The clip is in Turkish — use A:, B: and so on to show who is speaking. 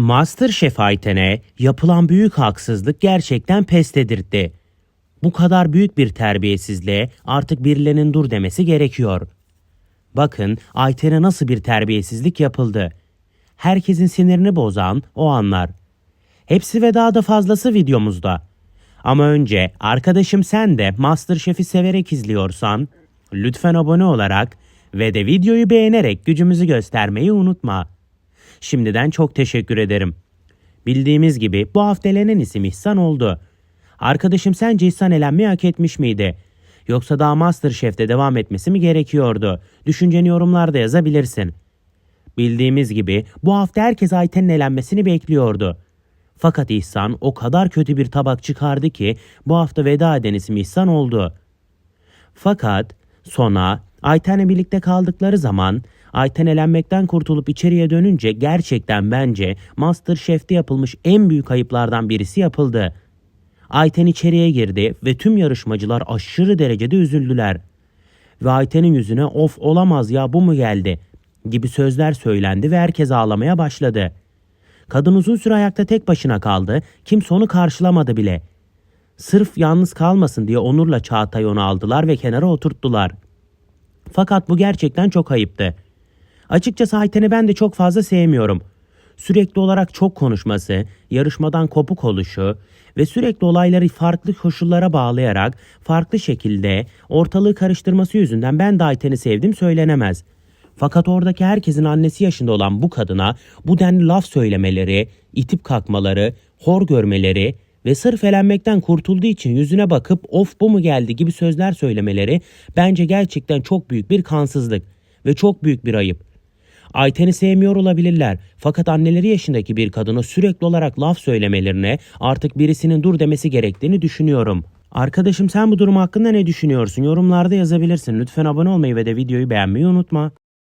A: Masterchef Ayten'e yapılan büyük haksızlık gerçekten pes dedirtti. Bu kadar büyük bir terbiyesizliğe artık birilerinin dur demesi gerekiyor. Bakın Ayten'e nasıl bir terbiyesizlik yapıldı. Herkesin sinirini bozan o anlar. Hepsi ve daha da fazlası videomuzda. Ama önce arkadaşım sen de Masterchef'i severek izliyorsan lütfen abone olarak ve de videoyu beğenerek gücümüzü göstermeyi unutma. Şimdiden çok teşekkür ederim. Bildiğimiz gibi bu hafta elenen isim İhsan oldu. Arkadaşım sence İhsan elenmeyi hak etmiş miydi? Yoksa daha Masterchef'te devam etmesi mi gerekiyordu? Düşünceni yorumlarda yazabilirsin. Bildiğimiz gibi bu hafta herkes Ayten'in elenmesini bekliyordu. Fakat İhsan o kadar kötü bir tabak çıkardı ki bu hafta veda eden isim İhsan oldu. Fakat Sona Ayten'le birlikte kaldıkları zaman Ayten elenmekten kurtulup içeriye dönünce gerçekten bence Masterchef'te yapılmış en büyük ayıplardan birisi yapıldı. Ayten içeriye girdi ve tüm yarışmacılar aşırı derecede üzüldüler. Ve Ayten'in yüzüne of olamaz ya bu mu geldi gibi sözler söylendi ve herkes ağlamaya başladı. Kadın uzun süre ayakta tek başına kaldı. Kimse onu karşılamadı bile. Sırf yalnız kalmasın diye Onur'la Çağatay onu aldılar ve kenara oturttular. Fakat bu gerçekten çok ayıptı. Açıkçası Ayten'i ben de çok fazla sevmiyorum. Sürekli olarak çok konuşması, yarışmadan kopuk oluşu ve sürekli olayları farklı koşullara bağlayarak farklı şekilde ortalığı karıştırması yüzünden ben de Ayten'i sevdim söylenemez. Fakat oradaki herkesin annesi yaşında olan bu kadına bu denli laf söylemeleri, itip kalkmaları, hor görmeleri ve sırf elenmekten kurtulduğu için yüzüne bakıp of bu mu geldi gibi sözler söylemeleri bence gerçekten çok büyük bir kansızlık ve çok büyük bir ayıp. Ayten'i sevmiyor olabilirler fakat anneleri yaşındaki bir kadına sürekli olarak laf söylemelerine artık birisinin dur demesi gerektiğini düşünüyorum. Arkadaşım sen bu durum hakkında ne düşünüyorsun? Yorumlarda yazabilirsin. Lütfen abone olmayı ve de videoyu beğenmeyi unutma.